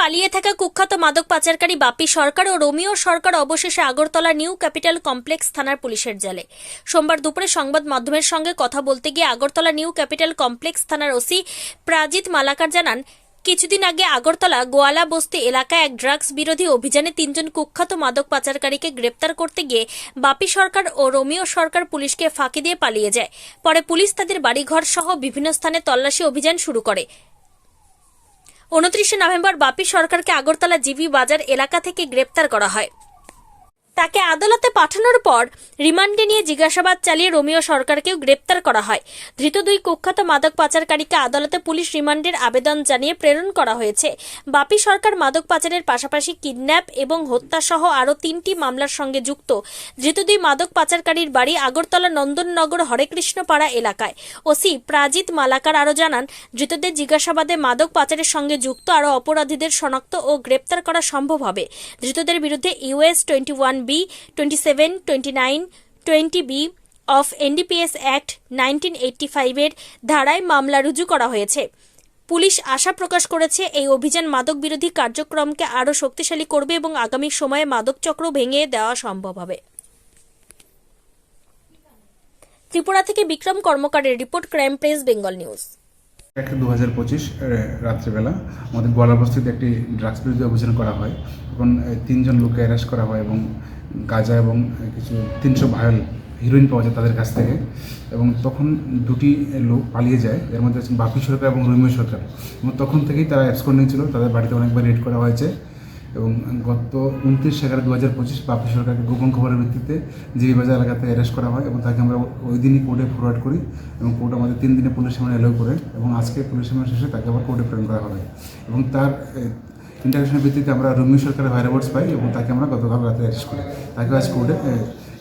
পালিয়ে থাকা কুখ্যাত মাদক পাচারকারী বাপি সরকার ও রোমিও সরকার অবশেষে আগরতলা নিউ ক্যাপিটাল কমপ্লেক্স থানার পুলিশের জালে। সোমবার দুপুরে সংবাদ মাধ্যমের সঙ্গে কথা বলতে গিয়ে আগরতলা নিউ ক্যাপিটাল কমপ্লেক্স থানার ওসি প্রাজিত মালাকার জানান, কিছুদিন আগে আগরতলা গোয়ালা বস্তি এলাকায় এক ড্রাগস বিরোধী অভিযানে তিনজন কুখ্যাত মাদক পাচারকারীকে গ্রেপ্তার করতে গিয়ে বাপি সরকার ও রোমিও সরকার পুলিশকে ফাঁকি দিয়ে পালিয়ে যায়। পরে পুলিশ তাদের বাড়িঘর সহ বিভিন্ন স্থানে তল্লাশি অভিযান শুরু করে। উনত্রিশে নভেম্বর বাপি সরকারকে আগরতলা জিবি বাজার এলাকা থেকে গ্রেপ্তার করা হয়। তাকে আদালতে পাঠানোর পর রিমান্ডে নিয়ে জিজ্ঞাসাবাদ চালিয়ে রোমিও সরকারকেও গ্রেপ্তার করা হয়। ধৃত দুই কুখ্যাত মাদক পাচারকারীকে আদালতে পুলিশ রিমান্ডের আবেদন জানিয়ে প্রেরণ করা হয়েছে। বাপি সরকার মাদক পাচারের পাশাপাশি কিডন্যাপ এবং হত্যাসহ আরও তিনটি মামলার সঙ্গে যুক্ত। ধৃত দুই মাদক পাচারকারীর বাড়ি আগরতলা নন্দননগর হরেকৃষ্ণ পাড়া এলাকায়। ওসি প্রাজিত মালাকার আরও জানান, ধৃতদের জিজ্ঞাসাবাদে মাদক পাচারের সঙ্গে যুক্ত আরও অপরাধীদের শনাক্ত ও গ্রেপ্তার করা সম্ভব হবে। ধৃতদের বিরুদ্ধে US twenty one B twenty seven twenty nine twenty B of NDPS act nineteen eighty ফাইভের ধারায় মামলা রুজু করা হয়েছে। পুলিশ আশা প্রকাশ করেছে, এই অভিযান মাদক বিরোধী কার্যক্রমকে আরও শক্তিশালী করবে এবং আগামী সময়ে মাদক চক্র ভেঙে দেওয়া সম্ভব হবে। ত্রিপুরা থেকে Bikram কর্মকারের report, crime press, Bengal news. এক দু হাজার পঁচিশ রাত্রিবেলা আমাদের গোয়ালাবস্তিতে একটি ড্রাগস বিরোধী অভিযান করা হয়। তখন তিনজন লোককে অ্যারেস্ট করা হয় এবং গাঁজা এবং কিছু তিনশো ভায়াল হিরোইন পাওয়া যায় তাদের কাছ থেকে এবং তখন দুটি লোক পালিয়ে যায়। এর মধ্যে বাপি সরকার এবং রুমি সরকার। এবং তখন থেকেই তারা অ্যাবসকন্ডিং ছিল তাদের বাড়িতে অনেকবার রেড করা হয়েছে। এবং গত উনত্রিশ এগারো দু হাজার পঁচিশ বাপি সরকারকে গোপন খবরের ভিত্তিতে জিবি বাজার এলাকাতে অ্যারেস্ট করা হয় এবং তাকে আমরা ওই দিনই কোর্টে ফরওয়ার্ড করি এবং কোর্ট আমাদের তিন দিনে পুলিশ সামনে এলাও করে এবং আজকে পুলিশ সামনে শেষে তাকে আবার কোর্টে প্রেরণ করা হবে। এবং তার ইন্টারভিউশনের ভিত্তিতে আমরা রুমি সরকারের ভাইরাবোর্ডস পাই এবং তাকে আমরা গতকাল রাতে অ্যারেস্ট করি। তাকে আজ কোর্টে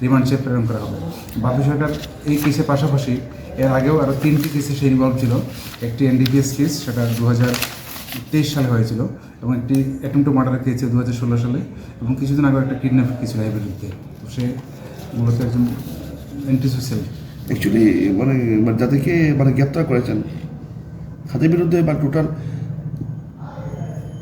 রিমান্ড চেয়ে প্রেরণ করা হবে। বাপি সরকার এই কেসের পাশাপাশি এর আগেও আরও তিনটি কেসে সে ইনভলভ ছিল। একটি এনডিপিএস কেস সেটা দু হাজার তেইশ সালে হয়েছিল। এবং একটি অ্যাটেম্প টু মার্ডার খেয়েছে দু হাজার ষোলো সালে এবং কিছুদিন আগে একটা কিডন্যাপ খেয়েছিল এর বিরুদ্ধে তো সে মূলত একজন অ্যান্টি সোশ্যাল অ্যাকচুয়ালি মানে মানে যাদেরকে মানে গ্রেপ্তার করেছেন তাদের বিরুদ্ধে বা টোটাল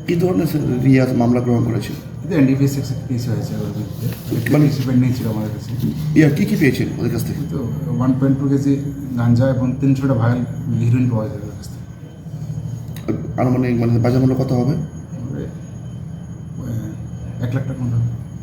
কী ধরনের রিয়াজ মামলা গ্রহণ করেছেন এনডিপিএস কেস হয়েছে ওর বিরুদ্ধে। মানে- নিয়েছিল আমাদের কাছে। ইয়া কী কী পেয়েছেন ওদের কাছ থেকে? তো one point two KG ganja এবং তিনশোটা ভায়াল হিরোইন পাওয়া যায় ওদের কাছ থেকে। আনুমানিক মানে বাজার মূল্য কত হবে? ওই, আহ,